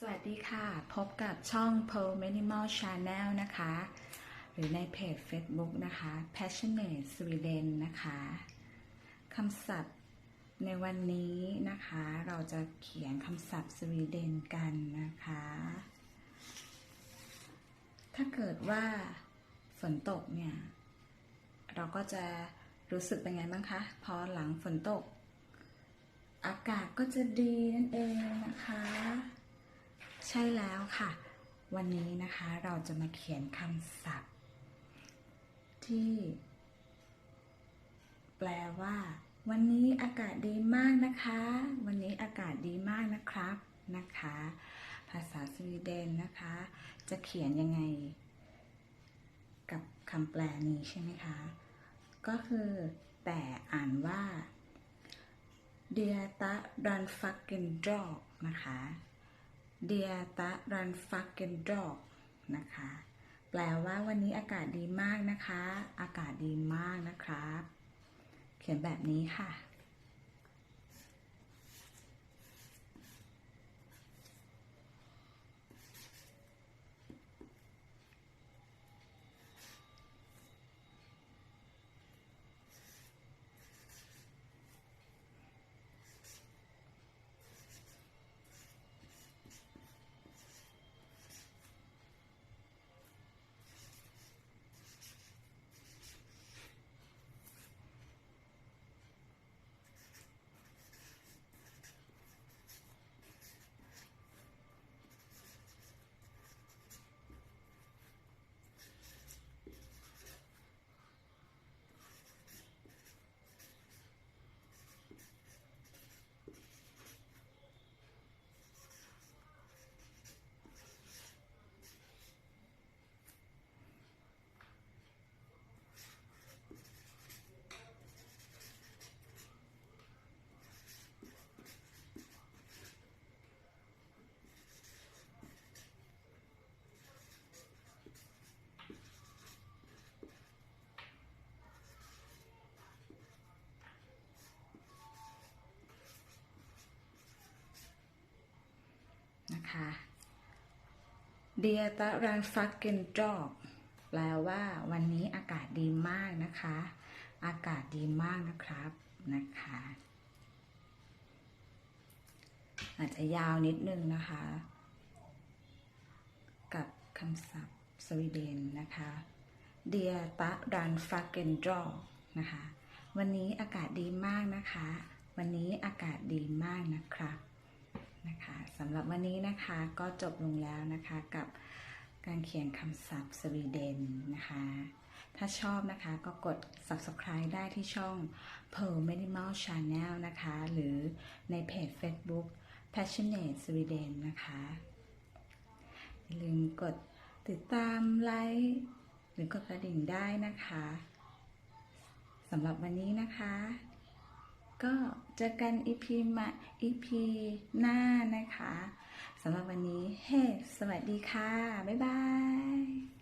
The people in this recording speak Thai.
สวัสดีค่ะ พบกับช่อง Pearl Minimal Channel นะคะ หรือในเพจ Facebook นะคะ Passionate Sweden นะคะคำศัพท์ในวันนี้นะคะ เราจะเขียนคำศัพท์สวีเดนกันนะคะ ถ้าเกิดว่าฝนตกเนี่ย เราก็จะรู้สึกเป็นไงบ้างคะ พอหลังฝนตก อากาศก็จะดีนั่นเองนะคะ ช่แล้วค่ะ วันนี้นะคะเราจะมาเขียนคำศัพท์ ที่ แปลว่า วันนี้อากาศดีมากนะคะ วันนี้อากาศดีมากนะครับนะคะ ภาษาสวีเดนนะคะ จะเขียนยังไง กับคำแปลนี้ใช่ไหมคะ ก็คือแต่อ่านว่าเดียตะรันฟักเกนดอกนะคะ เดียตะรันฟักเกนดอกนะคะ แปลว่าวันนี้อากาศดีมากนะคะ อากาศดีมากนะครับ เขียนแบบนี้ค่ะ นะคะเดียตะรันฟักเกนดอกแปลว่าวันนี้อากาศดีมากนะคะ อากาศดีมากนะครับนะคะ อาจจะยาวนิดนึงนะคะ กับคำศัพท์สวีเดนนะคะเดียตะรันฟักเกนดอกนะคะ วันนี้อากาศดีมากนะคะ วันนี้อากาศดีมากนะครับ นะคะสำหรับวันนี้นะคะก็จบลงแล้วนะคะกับการเขียนคำศัพท์สวีเดนนะคะ ถ้าชอบนะคะก็กด subscribe ได้ที่ช่อง Pearl Minimal Channel นะคะ หรือในเพจ Facebook Passionate Sweden นะคะ อย่าลืมกดติดตามไลค์หรือกดกระดิ่งได้นะคะสำหรับวันนี้นะคะ ก็เจอกัน EP มา EP หน้านะคะสำหรับวันนี้ เฮ้ สวัสดีค่ะ บ๊ายบาย